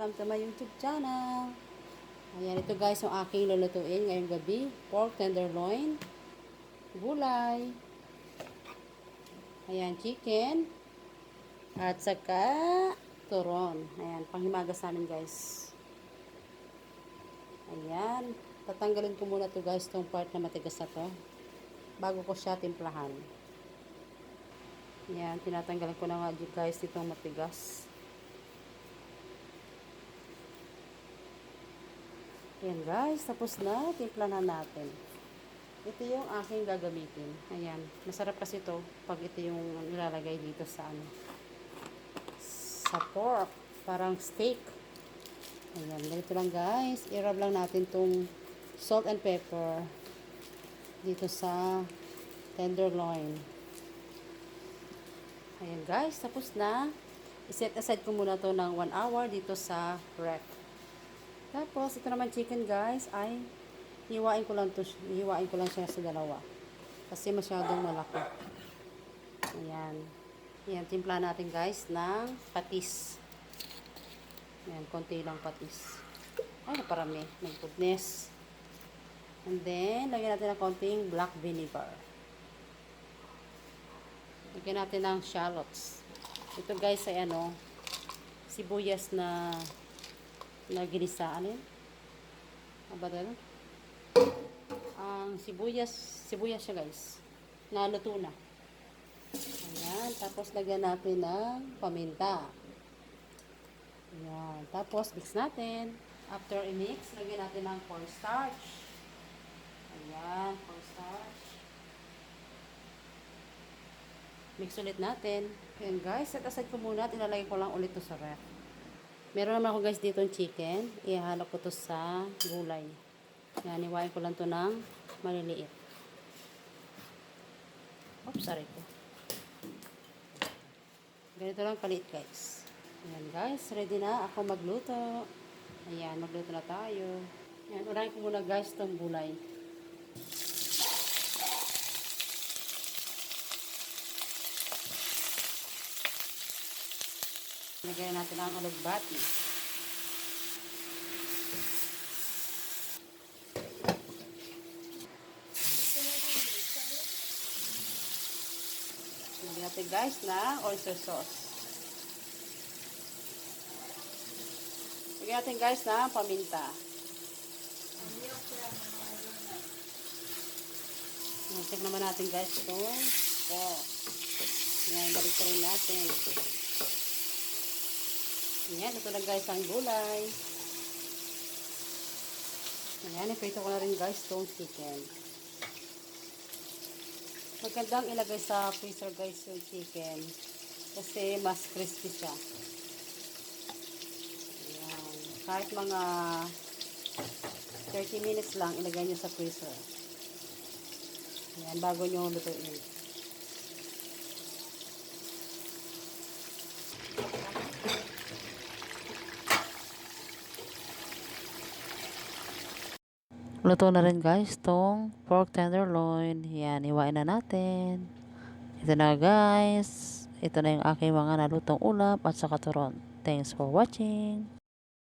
Welcome to my YouTube channel. Ayan, ito guys yung aking lulutuin ngayong gabi. Pork tenderloin, gulay, ayan, chicken, at saka turon. Ayan, panghimagas namin guys. Ayan, tatanggalin ko muna to guys, tong part na matigas na to. Bago ko siya timplahan. Ayan, tinatanggalan ko na nga guys itong matigas. Ayan guys, tapos na. Timpla na natin. Ito yung aking gagamitin. Ayan. Masarap kasi ito pag ito yung nilalagay dito sa ano. Sa pork. Parang steak. Ayan. Ganito lang guys. I-rub lang natin tong salt and pepper dito sa tenderloin. Ayan guys. Tapos na. I-set aside ko muna to ng 1 hour dito sa ref. Tapos, ito naman chicken guys, ay hiwain ko lang to, hiwain ko lang siya sa dalawa. Kasi masyadong malaki. Ayan. Ayan, timpla natin guys ng patis. Ayan, konti lang patis. Ay, naparami. May goodness. And then, lagyan natin ng konting black vinegar. Lagyan natin ng shallots. Ito guys ay ano, sibuyas na na ginisa. Ano yun? Ano? Ang sibuyas, sibuyas siya guys. Naluto na. Ayan. Tapos lagyan natin ng paminta. Ayan. Tapos mix natin. After i-mix, lagyan natin ng cornstarch. Ayan. Cornstarch. Mix ulit natin. Ayan guys. Set aside ko muna at ilalagay ko lang ulit to sa ref. Meron naman ako guys dito ng chicken. Ihalo ko to sa gulay. Yan, iwain ko lang to ng maliliit. Oops, sorry ko. Ganito lang kaliit guys. Ayan guys, ready na ako magluto. Ayan, magluto na tayo. Ayan, unahin ko muna guys tong gulay. Lagyan natin ang alugbati. Lagyan natin guys na oyster sauce. Lagyan natin guys na paminta. Check naman natin guys itong pork. Yan, balik rin natin. Ayan, ito na guys ang gulay. Ayan, iprito ko na rin guys itong chicken. Magandang ilagay sa freezer guys yung chicken. Kasi mas crispy siya. Ayan. Kahit mga 30 minutes lang ilagay nyo sa freezer. Ayan, bago nyo lutuin. Luto na rin guys tong pork tenderloin. Yan, iwain na natin. Ito na guys. Ito na yung aking mga nalutong ulam at saka turon. Thanks for watching.